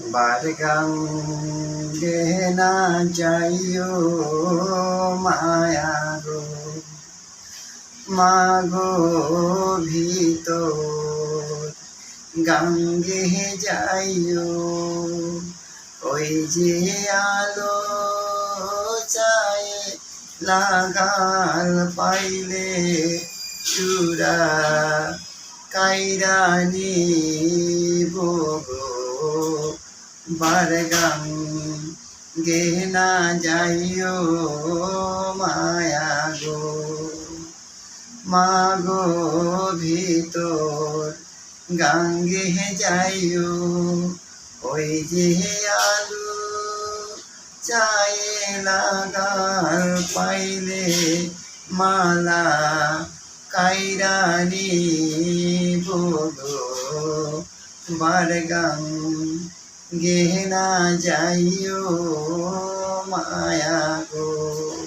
বারগাং গেনা যাইও মায়া গো। মাগো ভিতর গাঙ্গে যাইও। ওই যে আলো চায় লাগাল পাইলে চূড়া কাইরানি বগো বারগাং গেনা যাইও মায়া গো। মাগো ভিতর গাঙ্গে যাইও, ওই যে আলু চায়ে লাগাল পাইলে মালা কাইরানি বলো বারগাং গেনা যাইও মায়া গো